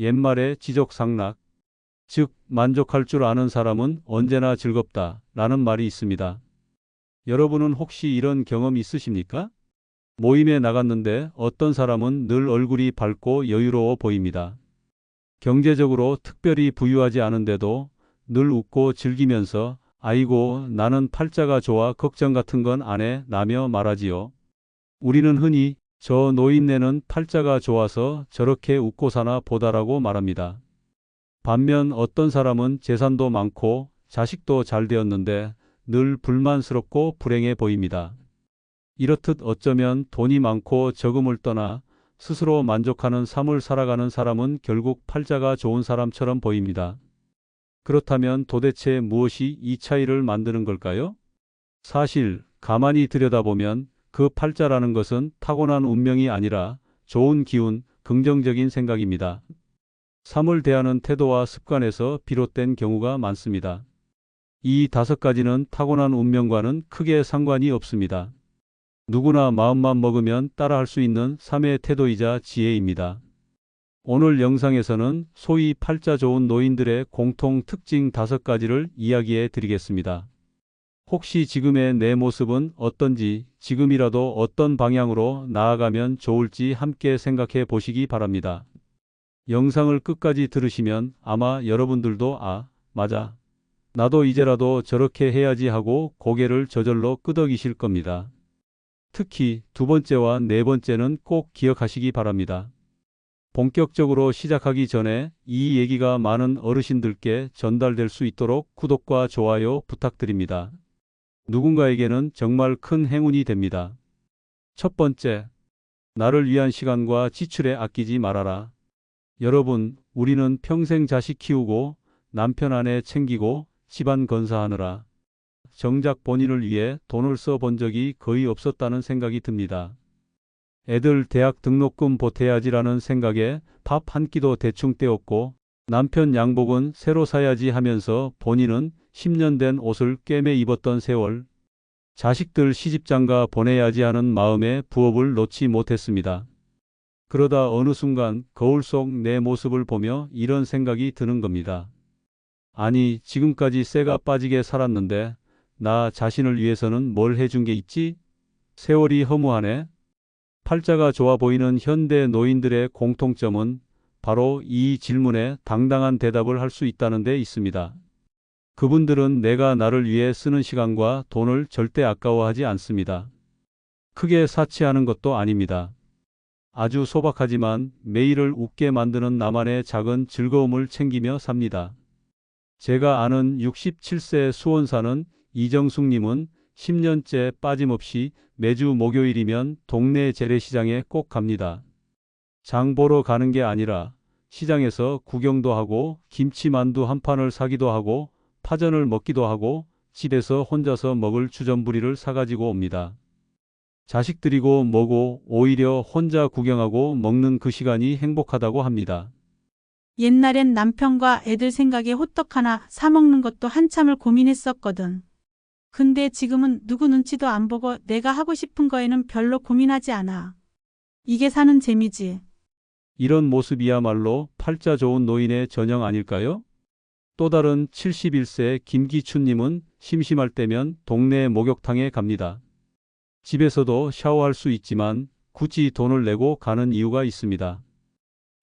옛말의 지적상락, 즉 만족할 줄 아는 사람은 언제나 즐겁다 라는 말이 있습니다. 여러분은 혹시 이런 경험 있으십니까? 모임에 나갔는데 어떤 사람은 늘 얼굴이 밝고 여유로워 보입니다. 경제적으로 특별히 부유하지 않은데도 늘 웃고 즐기면서 아이고 나는 팔자가 좋아 걱정 같은 건 안해 라며 말하지요. 우리는 흔히 저 노인네는 팔자가 좋아서 저렇게 웃고 사나 보다라고 말합니다. 반면 어떤 사람은 재산도 많고 자식도 잘 되었는데 늘 불만스럽고 불행해 보입니다. 이렇듯 어쩌면 돈이 많고 적음을 떠나 스스로 만족하는 삶을 살아가는 사람은 결국 팔자가 좋은 사람처럼 보입니다. 그렇다면 도대체 무엇이 이 차이를 만드는 걸까요? 사실 가만히 들여다보면 그 팔자라는 것은 타고난 운명이 아니라 좋은 기운, 긍정적인 생각입니다. 삶을 대하는 태도와 습관에서 비롯된 경우가 많습니다. 이 다섯 가지는 타고난 운명과는 크게 상관이 없습니다. 누구나 마음만 먹으면 따라할 수 있는 삶의 태도이자 지혜입니다. 오늘 영상에서는 소위 팔자 좋은 노인들의 공통 특징 다섯 가지를 이야기해 드리겠습니다. 혹시 지금의 내 모습은 어떤지, 지금이라도 어떤 방향으로 나아가면 좋을지 함께 생각해 보시기 바랍니다. 영상을 끝까지 들으시면 아마 여러분들도 아, 맞아. 나도 이제라도 저렇게 해야지 하고 고개를 저절로 끄덕이실 겁니다. 특히 두 번째와 네 번째는 꼭 기억하시기 바랍니다. 본격적으로 시작하기 전에 이 얘기가 많은 어르신들께 전달될 수 있도록 구독과 좋아요 부탁드립니다. 누군가에게는 정말 큰 행운이 됩니다. 첫 번째, 나를 위한 시간과 지출에 아끼지 말아라. 여러분, 우리는 평생 자식 키우고 남편 아내 챙기고 집안 건사하느라 정작 본인을 위해 돈을 써 본 적이 거의 없었다는 생각이 듭니다. 애들 대학 등록금 보태야지라는 생각에 밥 한 끼도 대충 떼었고 남편 양복은 새로 사야지 하면서 본인은 10년 된 옷을 꿰매 입었던 세월 자식들 시집장가 보내야지 하는 마음에 부업을 놓지 못했습니다. 그러다 어느 순간 거울 속 내 모습을 보며 이런 생각이 드는 겁니다. 아니 지금까지 쇠가 빠지게 살았는데 나 자신을 위해서는 뭘 해준 게 있지? 세월이 허무하네. 팔자가 좋아 보이는 현대 노인들의 공통점은 바로 이 질문에 당당한 대답을 할 수 있다는 데 있습니다. 그분들은 내가 나를 위해 쓰는 시간과 돈을 절대 아까워하지 않습니다. 크게 사치하는 것도 아닙니다. 아주 소박하지만 매일을 웃게 만드는 나만의 작은 즐거움을 챙기며 삽니다. 제가 아는 67세 수원사는 이정숙님은 10년째 빠짐없이 매주 목요일이면 동네 재래시장에 꼭 갑니다. 장 보러 가는 게 아니라 시장에서 구경도 하고 김치만두 한 판을 사기도 하고 파전을 먹기도 하고 집에서 혼자서 먹을 주전부리를 사가지고 옵니다. 자식들이고 뭐고 오히려 혼자 구경하고 먹는 그 시간이 행복하다고 합니다. 옛날엔 남편과 애들 생각에 호떡 하나 사먹는 것도 한참을 고민했었거든. 근데 지금은 누구 눈치도 안 보고 내가 하고 싶은 거에는 별로 고민하지 않아. 이게 사는 재미지. 이런 모습이야말로 팔자 좋은 노인의 전형 아닐까요? 또 다른 71세 김기춘님은 심심할 때면 동네 목욕탕에 갑니다. 집에서도 샤워할 수 있지만 굳이 돈을 내고 가는 이유가 있습니다.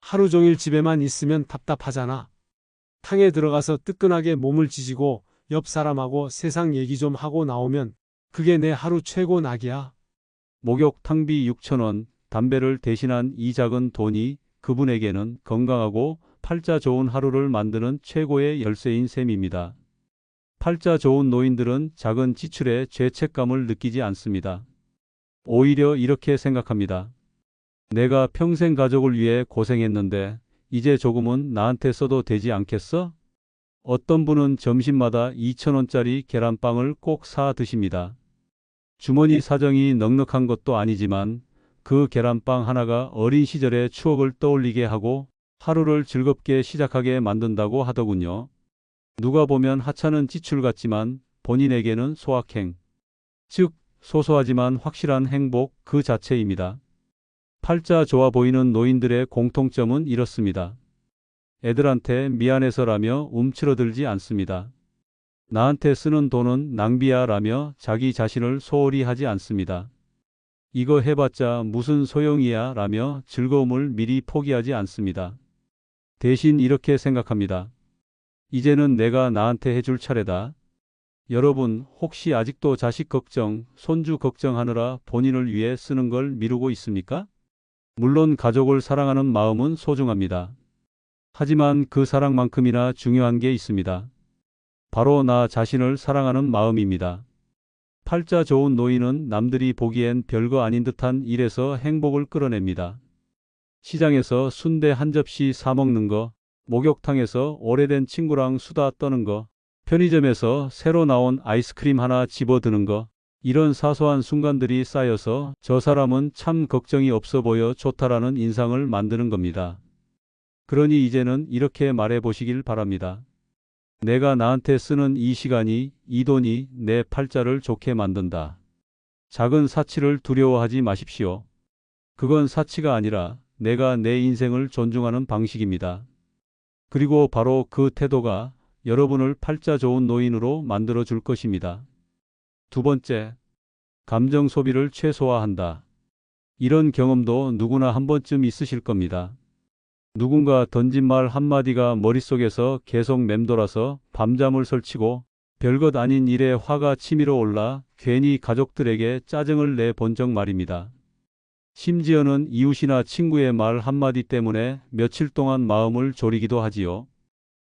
하루 종일 집에만 있으면 답답하잖아. 탕에 들어가서 뜨끈하게 몸을 지지고 옆 사람하고 세상 얘기 좀 하고 나오면 그게 내 하루 최고 낙이야. 목욕탕비 6천원, 담배를 대신한 이 작은 돈이 그분에게는 건강하고 팔자 좋은 하루를 만드는 최고의 열쇠인 셈입니다. 팔자 좋은 노인들은 작은 지출에 죄책감을 느끼지 않습니다. 오히려 이렇게 생각합니다. 내가 평생 가족을 위해 고생했는데 이제 조금은 나한테 써도 되지 않겠어? 어떤 분은 점심마다 2천원짜리 계란빵을 꼭 사 드십니다. 주머니 사정이 넉넉한 것도 아니지만 그 계란빵 하나가 어린 시절의 추억을 떠올리게 하고 하루를 즐겁게 시작하게 만든다고 하더군요. 누가 보면 하찮은 지출 같지만 본인에게는 소확행. 즉, 소소하지만 확실한 행복 그 자체입니다. 팔자 좋아 보이는 노인들의 공통점은 이렇습니다. 애들한테 미안해서라며 움츠러들지 않습니다. 나한테 쓰는 돈은 낭비야 라며 자기 자신을 소홀히 하지 않습니다. 이거 해봤자 무슨 소용이야 라며 즐거움을 미리 포기하지 않습니다. 대신 이렇게 생각합니다. 이제는 내가 나한테 해줄 차례다. 여러분, 혹시 아직도 자식 걱정, 손주 걱정하느라 본인을 위해 쓰는 걸 미루고 있습니까? 물론 가족을 사랑하는 마음은 소중합니다. 하지만 그 사랑만큼이나 중요한 게 있습니다. 바로 나 자신을 사랑하는 마음입니다. 팔자 좋은 노인은 남들이 보기엔 별거 아닌 듯한 일에서 행복을 끌어냅니다. 시장에서 순대 한 접시 사 먹는 거, 목욕탕에서 오래된 친구랑 수다 떠는 거, 편의점에서 새로 나온 아이스크림 하나 집어드는 거, 이런 사소한 순간들이 쌓여서 저 사람은 참 걱정이 없어 보여 좋다라는 인상을 만드는 겁니다. 그러니 이제는 이렇게 말해 보시길 바랍니다. 내가 나한테 쓰는 이 시간이, 이 돈이 내 팔자를 좋게 만든다. 작은 사치를 두려워하지 마십시오. 그건 사치가 아니라 내가 내 인생을 존중하는 방식입니다. 그리고 바로 그 태도가 여러분을 팔자 좋은 노인으로 만들어 줄 것입니다. 두 번째, 감정 소비를 최소화한다. 이런 경험도 누구나 한 번쯤 있으실 겁니다. 누군가 던진 말 한마디가 머릿속에서 계속 맴돌아서 밤잠을 설치고 별것 아닌 일에 화가 치밀어 올라 괜히 가족들에게 짜증을 내 본 적 말입니다. 심지어는 이웃이나 친구의 말 한마디 때문에 며칠 동안 마음을 졸이기도 하지요.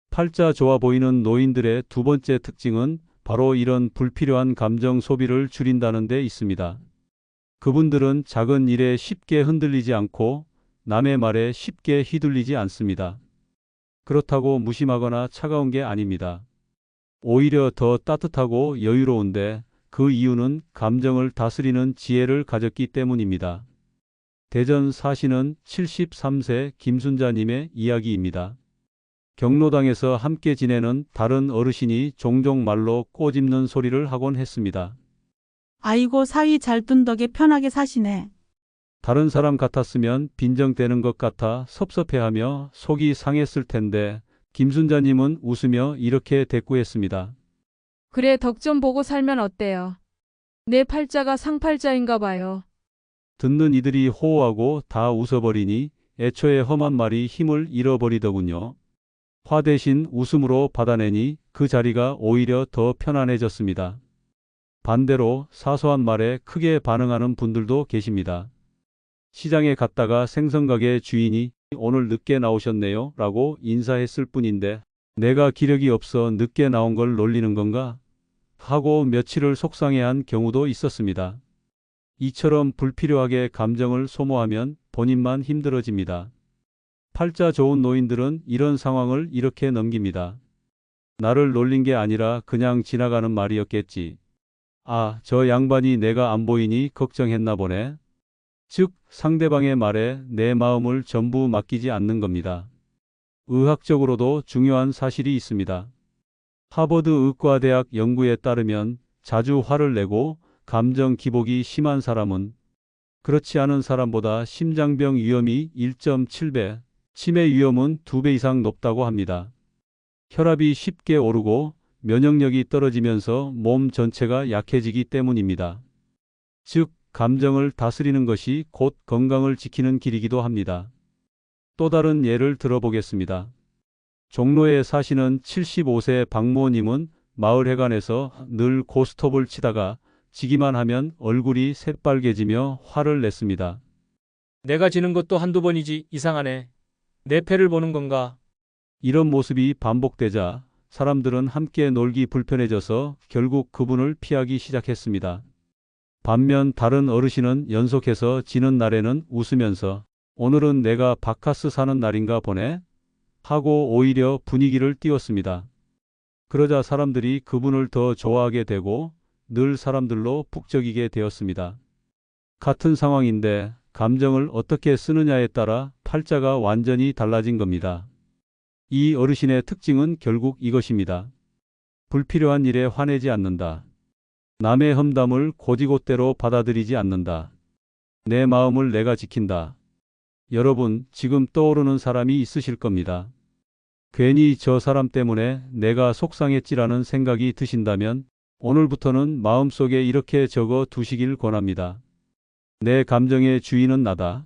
팔자 좋아 보이는 노인들의 두 번째 특징은 바로 이런 불필요한 감정 소비를 줄인다는 데 있습니다. 그분들은 작은 일에 쉽게 흔들리지 않고 남의 말에 쉽게 휘둘리지 않습니다. 그렇다고 무심하거나 차가운 게 아닙니다. 오히려 더 따뜻하고 여유로운데 그 이유는 감정을 다스리는 지혜를 가졌기 때문입니다. 대전 사시는 73세 김순자님의 이야기입니다. 경로당에서 함께 지내는 다른 어르신이 종종 말로 꼬집는 소리를 하곤 했습니다. 아이고 사위 잘 둔 덕에 편하게 사시네. 다른 사람 같았으면 빈정대는 것 같아 섭섭해하며 속이 상했을 텐데 김순자님은 웃으며 이렇게 대꾸했습니다. 그래, 덕 좀 보고 살면 어때요? 내 팔자가 상팔자인가 봐요. 듣는 이들이 호호하고 다 웃어버리니 애초에 험한 말이 힘을 잃어버리더군요. 화 대신 웃음으로 받아내니 그 자리가 오히려 더 편안해졌습니다. 반대로 사소한 말에 크게 반응하는 분들도 계십니다. 시장에 갔다가 생선가게 주인이 오늘 늦게 나오셨네요 라고 인사했을 뿐인데 내가 기력이 없어 늦게 나온 걸 놀리는 건가? 하고 며칠을 속상해한 경우도 있었습니다. 이처럼 불필요하게 감정을 소모하면 본인만 힘들어집니다. 팔자 좋은 노인들은 이런 상황을 이렇게 넘깁니다. 나를 놀린 게 아니라 그냥 지나가는 말이었겠지. 아, 저 양반이 내가 안 보이니 걱정했나 보네. 즉, 상대방의 말에 내 마음을 전부 맡기지 않는 겁니다. 의학적으로도 중요한 사실이 있습니다. 하버드 의과대학 연구에 따르면 자주 화를 내고 감정 기복이 심한 사람은 그렇지 않은 사람보다 심장병 위험이 1.7배, 치매 위험은 2배 이상 높다고 합니다. 혈압이 쉽게 오르고 면역력이 떨어지면서 몸 전체가 약해지기 때문입니다. 즉, 감정을 다스리는 것이 곧 건강을 지키는 길이기도 합니다. 또 다른 예를 들어보겠습니다. 종로에 사시는 75세 박모님은 마을회관에서 늘 고스톱을 치다가 지기만 하면 얼굴이 새빨개지며 화를 냈습니다. 내가 지는 것도 한두 번이지 이상하네. 내 패를 보는 건가? 이런 모습이 반복되자 사람들은 함께 놀기 불편해져서 결국 그분을 피하기 시작했습니다. 반면 다른 어르신은 연속해서 지는 날에는 웃으면서 오늘은 내가 바카스 사는 날인가 보네? 하고 오히려 분위기를 띄웠습니다. 그러자 사람들이 그분을 더 좋아하게 되고 늘 사람들로 북적이게 되었습니다. 같은 상황인데 감정을 어떻게 쓰느냐에 따라 팔자가 완전히 달라진 겁니다. 이 어르신의 특징은 결국 이것입니다. 불필요한 일에 화내지 않는다. 남의 험담을 고지고대로 받아들이지 않는다. 내 마음을 내가 지킨다. 여러분, 지금 떠오르는 사람이 있으실 겁니다. 괜히 저 사람 때문에 내가 속상했지라는 생각이 드신다면 오늘부터는 마음속에 이렇게 적어 두시길 권합니다. 내 감정의 주인은 나다.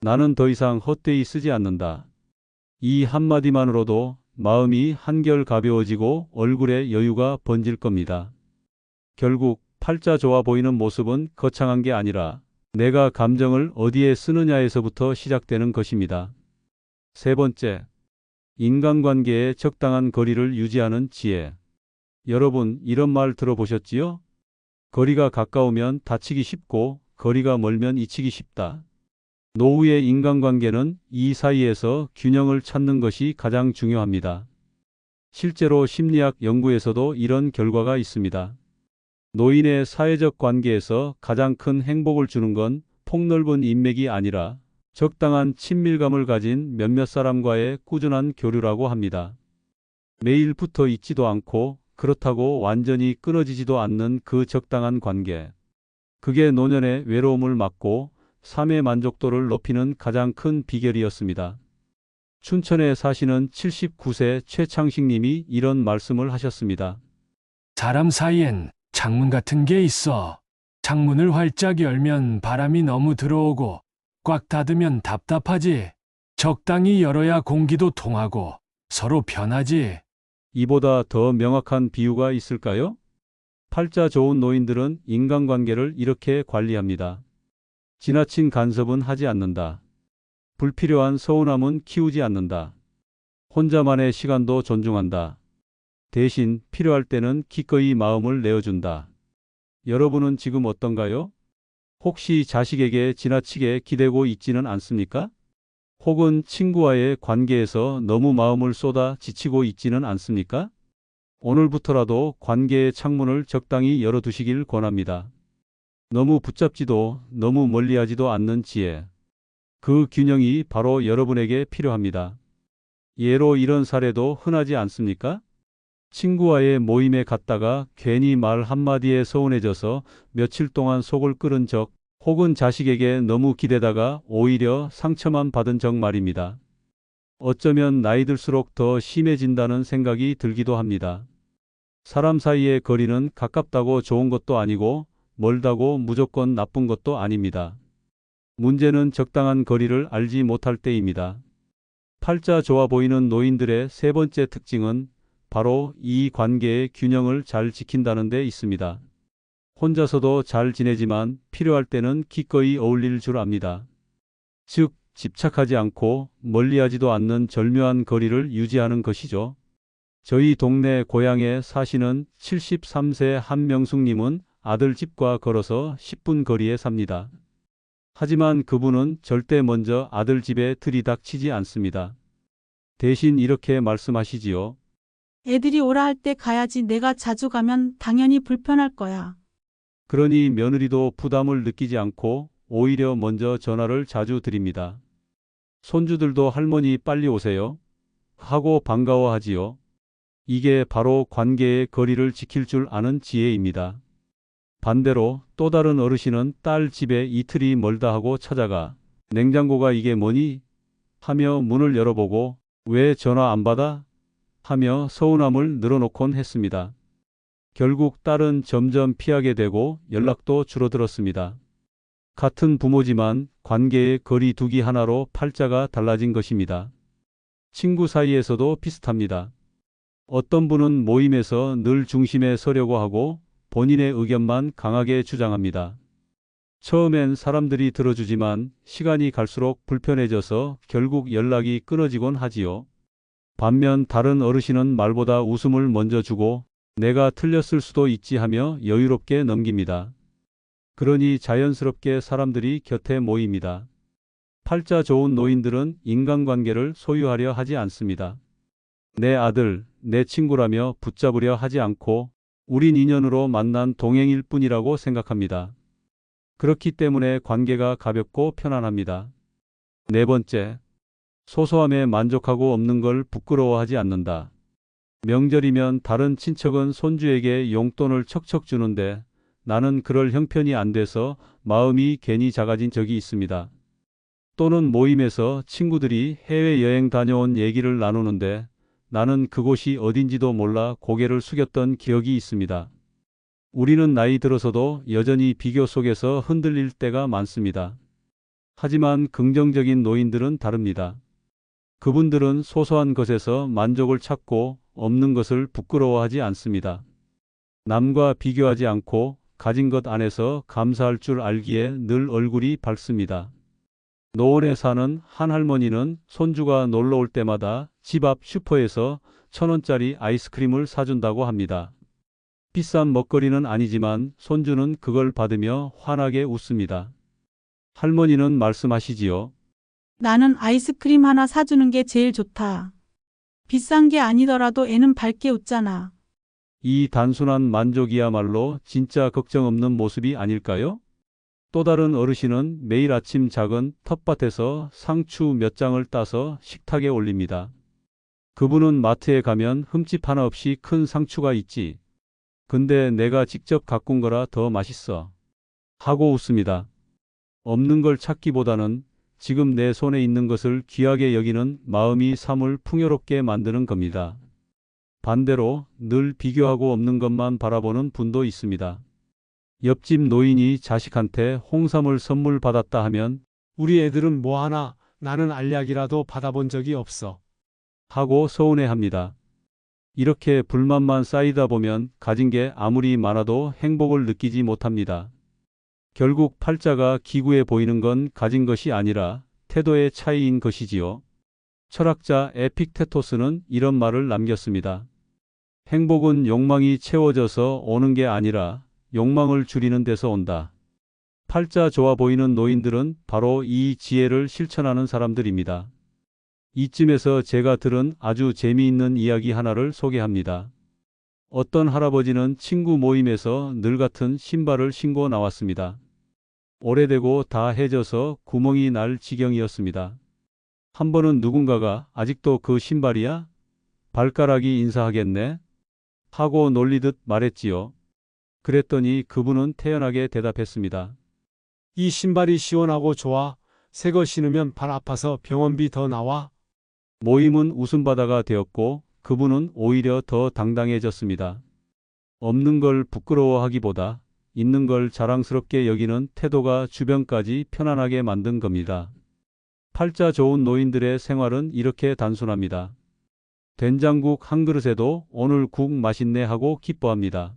나는 더 이상 헛되이 쓰지 않는다. 이 한마디만으로도 마음이 한결 가벼워지고 얼굴에 여유가 번질 겁니다. 결국 팔자 좋아 보이는 모습은 거창한 게 아니라 내가 감정을 어디에 쓰느냐에서부터 시작되는 것입니다. 세 번째, 인간관계에 적당한 거리를 유지하는 지혜. 여러분, 이런 말 들어보셨지요? 거리가 가까우면 다치기 쉽고 거리가 멀면 잊히기 쉽다. 노후의 인간관계는 이 사이에서 균형을 찾는 것이 가장 중요합니다. 실제로 심리학 연구에서도 이런 결과가 있습니다. 노인의 사회적 관계에서 가장 큰 행복을 주는 건 폭넓은 인맥이 아니라 적당한 친밀감을 가진 몇몇 사람과의 꾸준한 교류라고 합니다. 매일 붙어 있지도 않고 그렇다고 완전히 끊어지지도 않는 그 적당한 관계. 그게 노년의 외로움을 막고 삶의 만족도를 높이는 가장 큰 비결이었습니다. 춘천에 사시는 79세 최창식 님이 이런 말씀을 하셨습니다. 사람 사이엔 창문 같은 게 있어. 창문을 활짝 열면 바람이 너무 들어오고 꽉 닫으면 답답하지. 적당히 열어야 공기도 통하고 서로 편하지. 이보다 더 명확한 비유가 있을까요? 팔자 좋은 노인들은 인간관계를 이렇게 관리합니다. 지나친 간섭은 하지 않는다. 불필요한 서운함은 키우지 않는다. 혼자만의 시간도 존중한다. 대신 필요할 때는 기꺼이 마음을 내어준다. 여러분은 지금 어떤가요? 혹시 자식에게 지나치게 기대고 있지는 않습니까? 혹은 친구와의 관계에서 너무 마음을 쏟아 지치고 있지는 않습니까? 오늘부터라도 관계의 창문을 적당히 열어두시길 권합니다. 너무 붙잡지도 너무 멀리하지도 않는 지혜. 그 균형이 바로 여러분에게 필요합니다. 예로 이런 사례도 흔하지 않습니까? 친구와의 모임에 갔다가 괜히 말 한마디에 서운해져서 며칠 동안 속을 끓은 적, 혹은 자식에게 너무 기대다가 오히려 상처만 받은 적 말입니다. 어쩌면 나이 들수록 더 심해진다는 생각이 들기도 합니다. 사람 사이의 거리는 가깝다고 좋은 것도 아니고 멀다고 무조건 나쁜 것도 아닙니다. 문제는 적당한 거리를 알지 못할 때입니다. 팔자 좋아 보이는 노인들의 세 번째 특징은 바로 이 관계의 균형을 잘 지킨다는 데 있습니다. 혼자서도 잘 지내지만 필요할 때는 기꺼이 어울릴 줄 압니다. 즉, 집착하지 않고 멀리하지도 않는 절묘한 거리를 유지하는 것이죠. 저희 동네 고향에 사시는 73세 한명숙님은 아들 집과 걸어서 10분 거리에 삽니다. 하지만 그분은 절대 먼저 아들 집에 들이닥치지 않습니다. 대신 이렇게 말씀하시지요. 애들이 오라 할 때 가야지 내가 자주 가면 당연히 불편할 거야. 그러니 며느리도 부담을 느끼지 않고 오히려 먼저 전화를 자주 드립니다. 손주들도 할머니 빨리 오세요. 하고 반가워하지요. 이게 바로 관계의 거리를 지킬 줄 아는 지혜입니다. 반대로 또 다른 어르신은 딸 집에 이틀이 멀다 하고 찾아가 냉장고가 이게 뭐니? 하며 문을 열어보고 왜 전화 안 받아? 하며 서운함을 늘어놓곤 했습니다. 결국 딸은 점점 피하게 되고 연락도 줄어들었습니다. 같은 부모지만 관계의 거리 두기 하나로 팔자가 달라진 것입니다. 친구 사이에서도 비슷합니다. 어떤 분은 모임에서 늘 중심에 서려고 하고 본인의 의견만 강하게 주장합니다. 처음엔 사람들이 들어주지만 시간이 갈수록 불편해져서 결국 연락이 끊어지곤 하지요. 반면 다른 어르신은 말보다 웃음을 먼저 주고 내가 틀렸을 수도 있지 하며 여유롭게 넘깁니다. 그러니 자연스럽게 사람들이 곁에 모입니다. 팔자 좋은 노인들은 인간관계를 소유하려 하지 않습니다. 내 아들, 내 친구라며 붙잡으려 하지 않고 우린 인연으로 만난 동행일 뿐이라고 생각합니다. 그렇기 때문에 관계가 가볍고 편안합니다. 네 번째, 소소함에 만족하고 없는 걸 부끄러워하지 않는다. 명절이면 다른 친척은 손주에게 용돈을 척척 주는데 나는 그럴 형편이 안 돼서 마음이 괜히 작아진 적이 있습니다. 또는 모임에서 친구들이 해외여행 다녀온 얘기를 나누는데 나는 그곳이 어딘지도 몰라 고개를 숙였던 기억이 있습니다. 우리는 나이 들어서도 여전히 비교 속에서 흔들릴 때가 많습니다. 하지만 긍정적인 노인들은 다릅니다. 그분들은 소소한 것에서 만족을 찾고 없는 것을 부끄러워하지 않습니다. 남과 비교하지 않고 가진 것 안에서 감사할 줄 알기에 늘 얼굴이 밝습니다. 노원에 사는 한 할머니는 손주가 놀러 올 때마다 집 앞 슈퍼에서 천 원짜리 아이스크림을 사준다고 합니다. 비싼 먹거리는 아니지만 손주는 그걸 받으며 환하게 웃습니다. 할머니는 말씀하시지요. 나는 아이스크림 하나 사주는 게 제일 좋다. 비싼 게 아니더라도 애는 밝게 웃잖아. 이 단순한 만족이야말로 진짜 걱정 없는 모습이 아닐까요? 또 다른 어르신은 매일 아침 작은 텃밭에서 상추 몇 장을 따서 식탁에 올립니다. 그분은 마트에 가면 흠집 하나 없이 큰 상추가 있지. 근데 내가 직접 가꾼 거라 더 맛있어. 하고 웃습니다. 없는 걸 찾기보다는 지금 내 손에 있는 것을 귀하게 여기는 마음이 삶을 풍요롭게 만드는 겁니다. 반대로 늘 비교하고 없는 것만 바라보는 분도 있습니다. 옆집 노인이 자식한테 홍삼을 선물 받았다 하면 우리 애들은 뭐 하나 나는 알약이라도 받아본 적이 없어. 하고 서운해 합니다. 이렇게 불만만 쌓이다 보면 가진 게 아무리 많아도 행복을 느끼지 못합니다. 결국 팔자가 기구해 보이는 건 가진 것이 아니라 태도의 차이인 것이지요. 철학자 에픽테토스는 이런 말을 남겼습니다. 행복은 욕망이 채워져서 오는 게 아니라 욕망을 줄이는 데서 온다. 팔자 좋아 보이는 노인들은 바로 이 지혜를 실천하는 사람들입니다. 이쯤에서 제가 들은 아주 재미있는 이야기 하나를 소개합니다. 어떤 할아버지는 친구 모임에서 늘 같은 신발을 신고 나왔습니다. 오래되고 다 해져서 구멍이 날 지경이었습니다. 한 번은 누군가가 아직도 그 신발이야? 발가락이 인사하겠네? 하고 놀리듯 말했지요. 그랬더니 그분은 태연하게 대답했습니다. 이 신발이 시원하고 좋아. 새거 신으면 발 아파서 병원비 더 나와. 모임은 웃음바다가 되었고 그분은 오히려 더 당당해졌습니다. 없는 걸 부끄러워하기보다 있는 걸 자랑스럽게 여기는 태도가 주변까지 편안하게 만든 겁니다. 팔자 좋은 노인들의 생활은 이렇게 단순합니다. 된장국 한 그릇에도 오늘 국 맛있네 하고 기뻐합니다.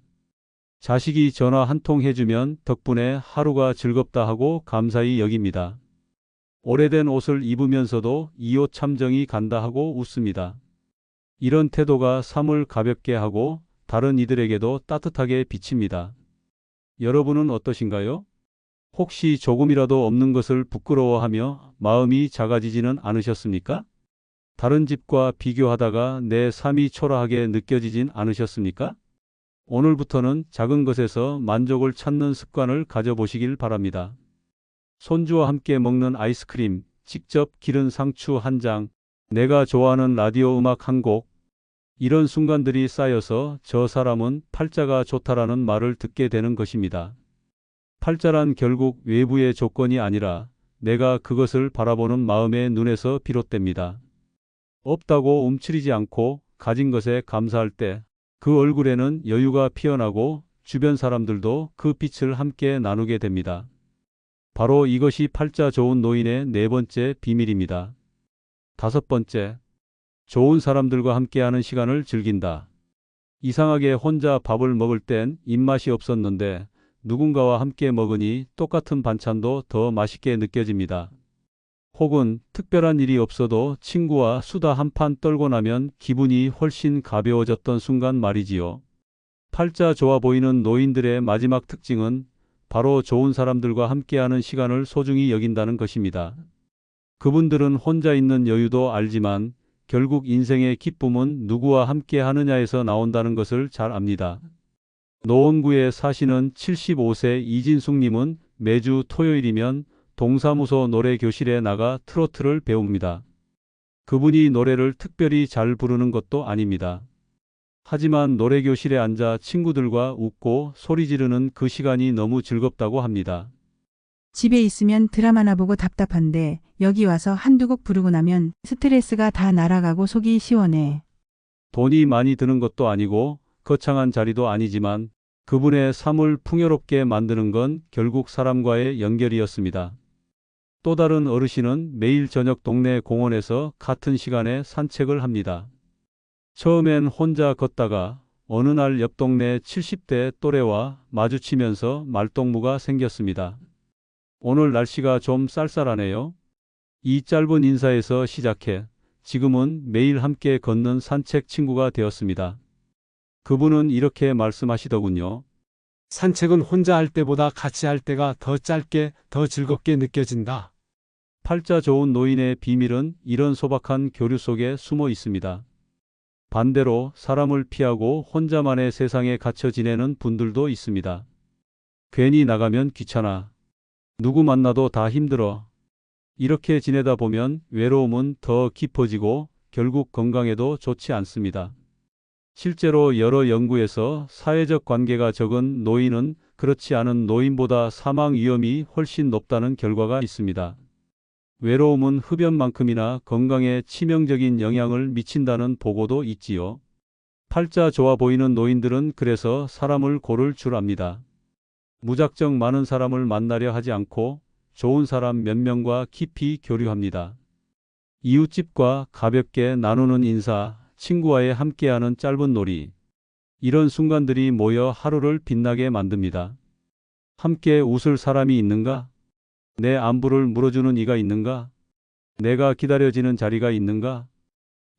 자식이 전화 한 통 해주면 덕분에 하루가 즐겁다 하고 감사히 여깁니다. 오래된 옷을 입으면서도 이 옷 참정이 간다 하고 웃습니다. 이런 태도가 삶을 가볍게 하고 다른 이들에게도 따뜻하게 비칩니다. 여러분은 어떠신가요? 혹시 조금이라도 없는 것을 부끄러워하며 마음이 작아지지는 않으셨습니까? 다른 집과 비교하다가 내 삶이 초라하게 느껴지진 않으셨습니까? 오늘부터는 작은 것에서 만족을 찾는 습관을 가져보시길 바랍니다. 손주와 함께 먹는 아이스크림, 직접 기른 상추 한 장, 내가 좋아하는 라디오 음악 한 곡, 이런 순간들이 쌓여서 저 사람은 팔자가 좋다라는 말을 듣게 되는 것입니다. 팔자란 결국 외부의 조건이 아니라 내가 그것을 바라보는 마음의 눈에서 비롯됩니다. 없다고 움츠리지 않고 가진 것에 감사할 때 그 얼굴에는 여유가 피어나고 주변 사람들도 그 빛을 함께 나누게 됩니다. 바로 이것이 팔자 좋은 노인의 네 번째 비밀입니다. 다섯 번째, 좋은 사람들과 함께하는 시간을 즐긴다. 이상하게 혼자 밥을 먹을 땐 입맛이 없었는데 누군가와 함께 먹으니 똑같은 반찬도 더 맛있게 느껴집니다. 혹은 특별한 일이 없어도 친구와 수다 한 판 떨고 나면 기분이 훨씬 가벼워졌던 순간 말이지요. 팔자 좋아 보이는 노인들의 마지막 특징은 바로 좋은 사람들과 함께하는 시간을 소중히 여긴다는 것입니다. 그분들은 혼자 있는 여유도 알지만 결국 인생의 기쁨은 누구와 함께 하느냐에서 나온다는 것을 잘 압니다. 노원구에 사시는 75세 이진숙님은 매주 토요일이면 동사무소 노래교실에 나가 트로트를 배웁니다. 그분이 노래를 특별히 잘 부르는 것도 아닙니다. 하지만 노래교실에 앉아 친구들과 웃고 소리 지르는 그 시간이 너무 즐겁다고 합니다. 집에 있으면 드라마나 보고 답답한데 여기 와서 한두 곡 부르고 나면 스트레스가 다 날아가고 속이 시원해. 돈이 많이 드는 것도 아니고 거창한 자리도 아니지만 그분의 삶을 풍요롭게 만드는 건 결국 사람과의 연결이었습니다. 또 다른 어르신은 매일 저녁 동네 공원에서 같은 시간에 산책을 합니다. 처음엔 혼자 걷다가 어느 날 옆 동네 70대 또래와 마주치면서 말동무가 생겼습니다. 오늘 날씨가 좀 쌀쌀하네요. 이 짧은 인사에서 시작해 지금은 매일 함께 걷는 산책 친구가 되었습니다. 그분은 이렇게 말씀하시더군요. 산책은 혼자 할 때보다 같이 할 때가 더 짧게, 더 즐겁게 느껴진다. 팔자 좋은 노인의 비밀은 이런 소박한 교류 속에 숨어 있습니다. 반대로 사람을 피하고 혼자만의 세상에 갇혀 지내는 분들도 있습니다. 괜히 나가면 귀찮아. 누구 만나도 다 힘들어. 이렇게 지내다 보면 외로움은 더 깊어지고 결국 건강에도 좋지 않습니다. 실제로 여러 연구에서 사회적 관계가 적은 노인은 그렇지 않은 노인보다 사망 위험이 훨씬 높다는 결과가 있습니다. 외로움은 흡연만큼이나 건강에 치명적인 영향을 미친다는 보고도 있지요. 팔자 좋아 보이는 노인들은 그래서 사람을 고를 줄 압니다. 무작정 많은 사람을 만나려 하지 않고 좋은 사람 몇 명과 깊이 교류합니다. 이웃집과 가볍게 나누는 인사, 친구와의 함께하는 짧은 놀이. 이런 순간들이 모여 하루를 빛나게 만듭니다. 함께 웃을 사람이 있는가? 내 안부를 물어주는 이가 있는가? 내가 기다려지는 자리가 있는가?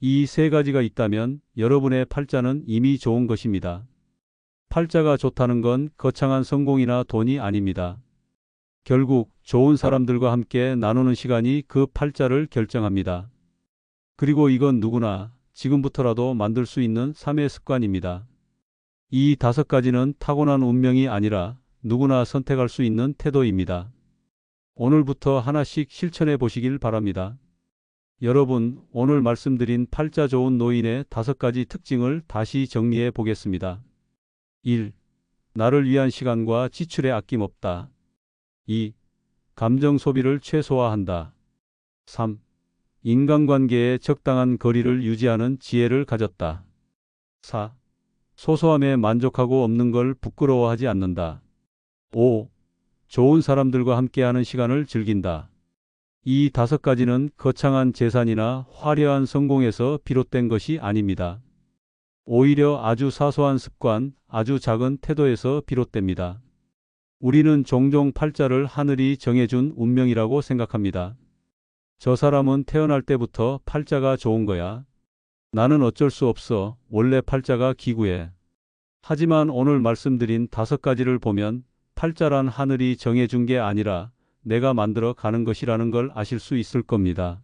이 세 가지가 있다면 여러분의 팔자는 이미 좋은 것입니다. 팔자가 좋다는 건 거창한 성공이나 돈이 아닙니다. 결국 좋은 사람들과 함께 나누는 시간이 그 팔자를 결정합니다. 그리고 이건 누구나 지금부터라도 만들 수 있는 삶의 습관입니다. 이 다섯 가지는 타고난 운명이 아니라 누구나 선택할 수 있는 태도입니다. 오늘부터 하나씩 실천해 보시길 바랍니다. 여러분, 오늘 말씀드린 팔자 좋은 노인의 다섯 가지 특징을 다시 정리해 보겠습니다. 1. 나를 위한 시간과 지출에 아낌없다. 2. 감정 소비를 최소화한다. 3. 인간관계에 적당한 거리를 유지하는 지혜를 가졌다. 4. 소소함에 만족하고 없는 걸 부끄러워하지 않는다. 5. 좋은 사람들과 함께하는 시간을 즐긴다. 이 다섯 가지는 거창한 재산이나 화려한 성공에서 비롯된 것이 아닙니다. 오히려 아주 사소한 습관, 아주 작은 태도에서 비롯됩니다. 우리는 종종 팔자를 하늘이 정해준 운명이라고 생각합니다. 저 사람은 태어날 때부터 팔자가 좋은 거야. 나는 어쩔 수 없어. 원래 팔자가 기구해. 하지만 오늘 말씀드린 다섯 가지를 보면 팔자란 하늘이 정해준 게 아니라 내가 만들어 가는 것이라는 걸 아실 수 있을 겁니다.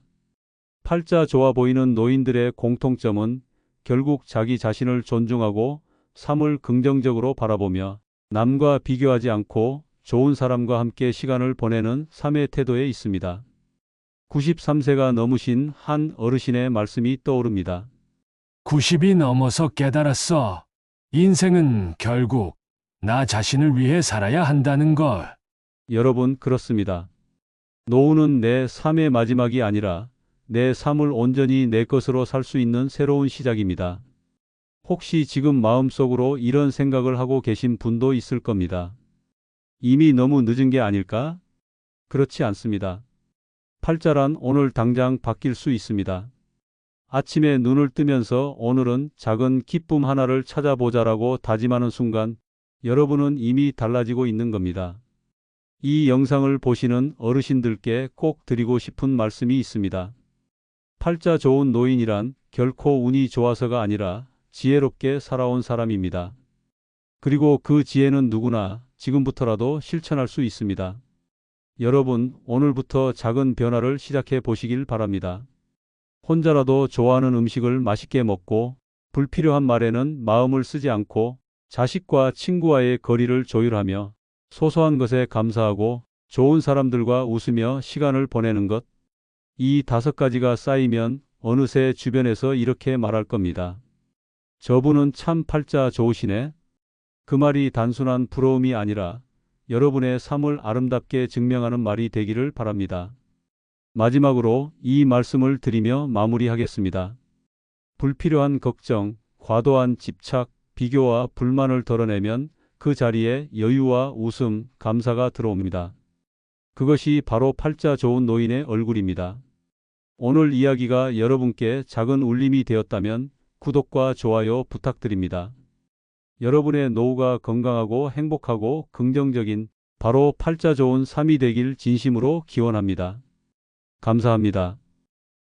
팔자 좋아 보이는 노인들의 공통점은 결국 자기 자신을 존중하고 삶을 긍정적으로 바라보며 남과 비교하지 않고 좋은 사람과 함께 시간을 보내는 삶의 태도에 있습니다. 93세가 넘으신 한 어르신의 말씀이 떠오릅니다. 90이 넘어서 깨달았어. 인생은 결국 나 자신을 위해 살아야 한다는 걸. 여러분, 그렇습니다. 노후는 내 삶의 마지막이 아니라 내 삶을 온전히 내 것으로 살 수 있는 새로운 시작입니다. 혹시 지금 마음속으로 이런 생각을 하고 계신 분도 있을 겁니다. 이미 너무 늦은 게 아닐까? 그렇지 않습니다. 팔자란 오늘 당장 바뀔 수 있습니다. 아침에 눈을 뜨면서 오늘은 작은 기쁨 하나를 찾아보자라고 다짐하는 순간 여러분은 이미 달라지고 있는 겁니다. 이 영상을 보시는 어르신들께 꼭 드리고 싶은 말씀이 있습니다. 팔자 좋은 노인이란 결코 운이 좋아서가 아니라 지혜롭게 살아온 사람입니다. 그리고 그 지혜는 누구나 지금부터라도 실천할 수 있습니다. 여러분, 오늘부터 작은 변화를 시작해 보시길 바랍니다. 혼자라도 좋아하는 음식을 맛있게 먹고 불필요한 말에는 마음을 쓰지 않고 자식과 친구와의 거리를 조율하며 소소한 것에 감사하고 좋은 사람들과 웃으며 시간을 보내는 것. 이 다섯 가지가 쌓이면 어느새 주변에서 이렇게 말할 겁니다. 저분은 참 팔자 좋으시네. 그 말이 단순한 부러움이 아니라 여러분의 삶을 아름답게 증명하는 말이 되기를 바랍니다. 마지막으로 이 말씀을 드리며 마무리하겠습니다. 불필요한 걱정, 과도한 집착, 비교와 불만을 덜어내면 그 자리에 여유와 웃음, 감사가 들어옵니다. 그것이 바로 팔자 좋은 노인의 얼굴입니다. 오늘 이야기가 여러분께 작은 울림이 되었다면 구독과 좋아요 부탁드립니다. 여러분의 노후가 건강하고 행복하고 긍정적인 바로 팔자 좋은 삶이 되길 진심으로 기원합니다. 감사합니다.